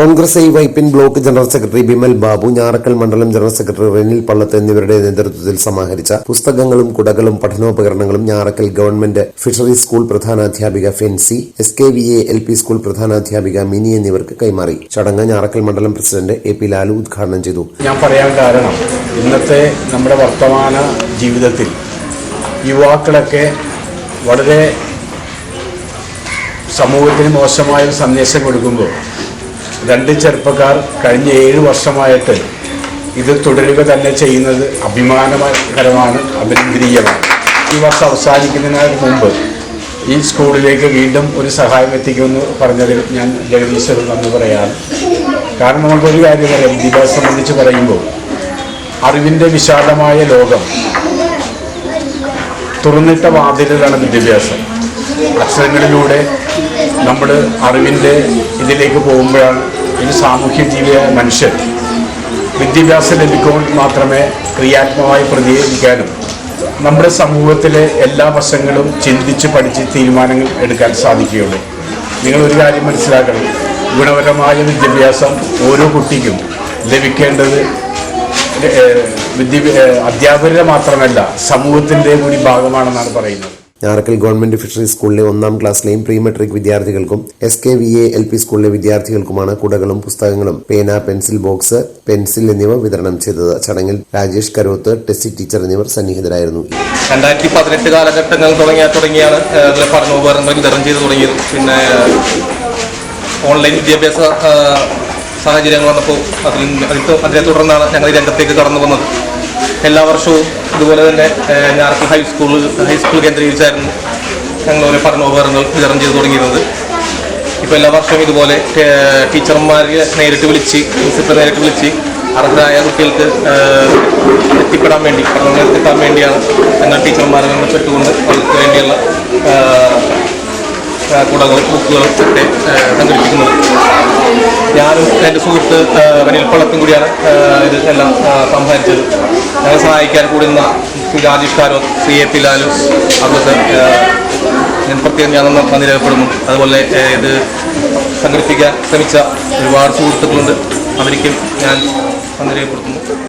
Congress I Vypin block general secretary Bimal Babu Njarakkal മണ്ഡലം general secretary Renil Pallath എന്നിവരുടെ നേതൃത്വത്തിൽ സമാഹരിച്ച പുസ്തകങ്ങളും കുടകളും പഠനോപകരണങ്ങളും Njarakkal government fisheries school പ്രധാനാധ്യാപിക Fency S K V A L P school പ്രധാനാധ്യാപിക Mini എന്നിവർക്ക് കൈമാറി. ചടങ്ങ് ഞാറക്കൽ മണ്ഡലം പ്രസിഡന്റ് എ പി ലാലു ഉദ്ഘാടനം ചെയ്തു. ഞാൻ പറയാൻ കാരണം ഇന്നത്തെ നമ്മുടെ വർത്തമാന ജീവിതത്തിൽ യുവാക്കളൊക്കെ വളരെ സമൂഹത്തിന് മോശമായ സന്ദേശം കൊടുക്കുമ്പോൾ രണ്ട് ചെറുപ്പക്കാർ കഴിഞ്ഞ ഏഴ് വർഷമായിട്ട് ഇത് തുടരുക തന്നെ ചെയ്യുന്നത് അഭിമാനകരമാണ് അഭിനന്ദനീയമാണ്. ഈ വർഷം അവസാനിക്കുന്നതിന് മുമ്പ് ഈ സ്കൂളിലേക്ക് വീണ്ടും ഒരു സഹായം എത്തിക്കുമെന്ന് പറഞ്ഞതിൽ ഞാൻ ജഗദീശ്വരൻ നന്ദി പറയാറ് കാരണം നമുക്കൊരു കാര്യം പറയാം വിദ്യാഭ്യാസം സംബന്ധിച്ച് പറയുമ്പോൾ അറിവിന്റെ വിശാലമായ ലോകം തുറന്നിട്ട വാതിലുകളാണ് വിദ്യാഭ്യാസം. അക്ഷരങ്ങളിലൂടെ നമ്മൾ അറിവിന്റെ ഇതിലേക്ക് പോകുമ്പോഴാണ് ഒരു സാമൂഹ്യ ജീവിയായ മനുഷ്യൻ വിദ്യാഭ്യാസം ലഭിക്കുമ്പോൾ മാത്രമേ ക്രിയാത്മകമായി പ്രതികരിക്കാനും നമ്മുടെ സമൂഹത്തിലെ എല്ലാ വശങ്ങളും ചിന്തിച്ച് പഠിച്ച് തീരുമാനങ്ങൾ എടുക്കാൻ സാധിക്കുകയുള്ളൂ. നിങ്ങളൊരു കാര്യം മനസ്സിലാക്കണം. ഗുണപരമായ വിദ്യാഭ്യാസം ഓരോ കുട്ടിക്കും ലഭിക്കേണ്ടത് വിദ്യ ഏഹ്, അധ്യാപകരുടെ മാത്രമല്ല സമൂഹത്തിന്റെ കൂടി ഭാഗമാണെന്നാണ് പറയുന്നത്. ഞാറക്കൽ ഗവൺമെന്റ് ഫിഷറീസ് സ്കൂളിലെ ഒന്നാം ക്ലാസ്സിലെയും പ്രീ മെട്രിക് വിദ്യാർത്ഥികൾക്കും S K V A L P സ്കൂളിലെ വിദ്യാർത്ഥികൾക്കുമാണ് കുടകളും പുസ്തകങ്ങളും പേന പെൻസിൽ ബോക്സ് പെൻസിൽ എന്നിവ വിതരണം ചെയ്തത്. ചടങ്ങിൽ രാജേഷ് കരോത്ത് ടെസ്സി ടീച്ചർ എന്നിവർ സന്നിഹിതരായിരുന്നു. രണ്ടായിരത്തി പതിനെട്ട് കാലഘട്ടങ്ങൾ തുടങ്ങിയ തുടങ്ങിയാണ് പഠന ഉപകരണങ്ങൾ വിതരണം ചെയ്തു തുടങ്ങിയത്. പിന്നെ ഓൺലൈൻ വിദ്യാഭ്യാസ സാഹചര്യങ്ങൾ വന്നപ്പോൾ അതിൽ അതിനെ തുടർന്നാണ് ഞങ്ങൾ രംഗത്തേക്ക് കടന്നു വന്നത്. എല്ലാ വർഷവും ഇതുപോലെ തന്നെ ഞാർക്ക് ഹൈസ്കൂൾ ഹൈസ്കൂൾ കേന്ദ്രീകരിച്ചായിരുന്നു ഞങ്ങൾ ഓരോ പഠനോപകരണങ്ങൾ വിതരണം ചെയ്തു തുടങ്ങിയിരുന്നത്. ഇപ്പോൾ എല്ലാ വർഷവും ഇതുപോലെ ടീച്ചർമാരെ നേരിട്ട് വിളിച്ച് പ്രിൻസിപ്പൽ നേരിട്ട് വിളിച്ച് അർഹരായ കുട്ടികൾക്ക് എത്തിപ്പെടാൻ വേണ്ടി പഠനങ്ങൾ എത്തിക്കാൻ വേണ്ടിയാണ് ഞങ്ങൾ ടീച്ചർമാരെ ബന്ധപ്പെട്ടുകൊണ്ട് അവർക്ക് വേണ്ടിയുള്ള ഏഹ്, ബുക്കുകളും ഒക്കെ സംഘടിപ്പിക്കുന്നത്. ഞാനും എന്റെ സുഹൃത്ത് റനിൽ പള്ളത്തും കൂടിയാണ് ഇത് എല്ലാം സംസാരിച്ചത്. ഞങ്ങൾ സഹായിക്കാൻ കൂടുന്ന ശ്രീ രാജേഷ് കാരോ സി എ പി ലാലു അവർക്ക് ഞാൻ പ്രത്യേകം ഞാൻ നന്ദി രേഖപ്പെടുന്നു അതുപോലെ ഇത് സംഘടിപ്പിക്കാൻ ശ്രമിച്ച ഒരുപാട് സുഹൃത്തുക്കളുണ്ട്. അവർക്കും ഞാൻ നന്ദി രേഖപ്പെടുത്തുന്നു